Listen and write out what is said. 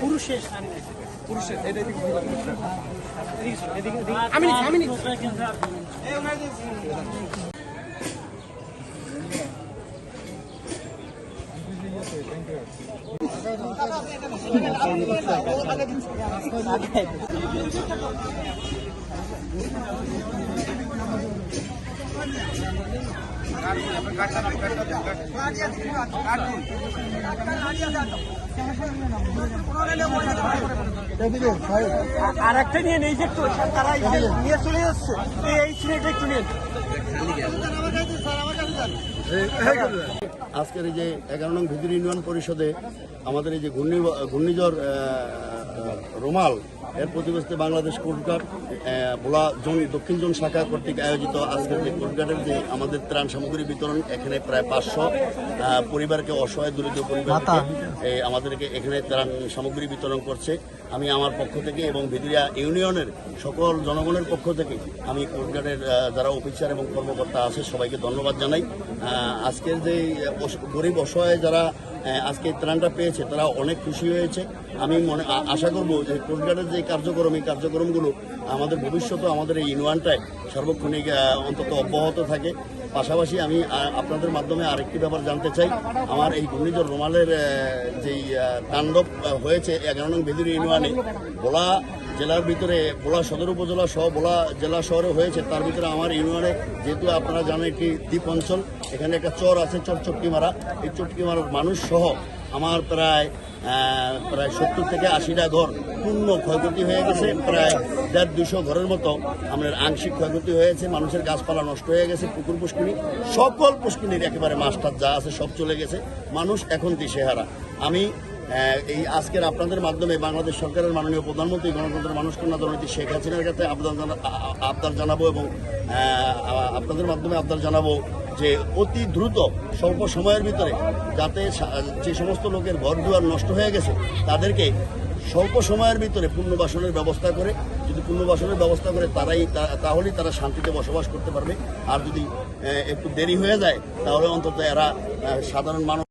পুরুষের পুরুষের আমি আমি আর একটা নিয়ে নেই যে একটু তারা নিয়ে চলে যাচ্ছে। এই- এই সিনেটা একটু নিন আজকের এই যে এগারো নং ভিতর ইউনিয়ন পরিষদে আমাদের এই যে ঘূর্ণি ঘূর্ণিঝড় রোমাল, এর প্রতিবেশী Bangladesh coast guard Bhola zone দক্ষিণ জোন শাখা কর্তৃক আয়োজিত আজকের যে কোস্টগার্ডের যে আমাদের ত্রাণ সামগ্রী বিতরণ এখানে প্রায় পাঁচশো পরিবারকে অসহায় দরিদ্র পরিবারকে এই আমাদেরকে এখানে ত্রাণ সামগ্রী বিতরণ করছে। আমি আমার পক্ষ থেকে এবং ভিদিরিয়া ইউনিয়নের সকল জনগণের পক্ষ থেকে আমি কোস্টগার্ডের আহ, যারা অফিসার এবং কর্মকর্তা আছে সবাইকে ধন্যবাদ জানাই। আজকের যে গরিব অসহায় যারা আজকে ত্রাণটা পেয়েছে, তারা অনেক খুশি হয়েছে। আমি মনে আশা করব যে কোস্টগার্ডের যে কার্যক্রম, এই কার্যক্রমগুলো আমাদের ভবিষ্যতে আমাদের এই ইউনিয়নটায় সার্বক্ষণিক অন্তত অব্যাহত থাকে। পাশাপাশি আমি আপনাদের মাধ্যমে আরেকটি ব্যাপার জানতে চাই। আমার এই ঘূর্ণিঝড় রোমালের যেই তাণ্ডব হয়েছে এগারো নং বেদুরি ইউনিয়নে ভোলা জেলার ভিতরে ভোলা সদর উপজেলা সহ ভোলা জেলা শহরে হয়েছে, তার ভিতরে আমার ইউনিয়নে যেহেতু আপনারা জানেন একটি দ্বীপ অঞ্চল, এখানে একটা চর আছে, চর চটকিমারা। এই চটকিমারার মানুষ সহ আমার প্রায় প্রায় সত্তর থেকে আশিটা ঘর পূর্ণ ক্ষয়ক্ষতি হয়ে গেছে। প্রায় দেড় দুশো ঘরের মতো আমাদের আংশিক ক্ষয়ক্ষতি হয়েছে, মানুষের গাছপালা নষ্ট হয়ে গেছে, পুকুর পুষ্কিনি সকল পুষ্কিনির একেবারে মাস্টার যা আছে সব চলে গেছে। মানুষ এখন দিশেহারা। আমি এই আজকের আপনাদের মাধ্যমে বাংলাদেশ সরকারের মাননীয় প্রধানমন্ত্রী, গণতন্ত্রের মানুষ কন্যা জননীতি শেখ হাসিনার কাছে আবেদন জানা- আ- আ- আবদার জানাব এবং আপনাদের মাধ্যমে আবদার জানাব যে অতি দ্রুত, স্বল্প সময়ের ভিতরে যাতে যে সমস্ত লোকের ঘর দুয়ার নষ্ট হয়ে গেছে, তাদেরকে স্বল্প সময়ের ভিতরে পুনর্বাসনের ব্যবস্থা করে, যদি পুনর্বাসনের ব্যবস্থা করে তারাই তাহলেই তারা শান্তিতে বসবাস করতে পারবে। আর যদি একটু দেরি হয়ে যায়, তাহলে অন্তত এরা সাধারণ মানুষ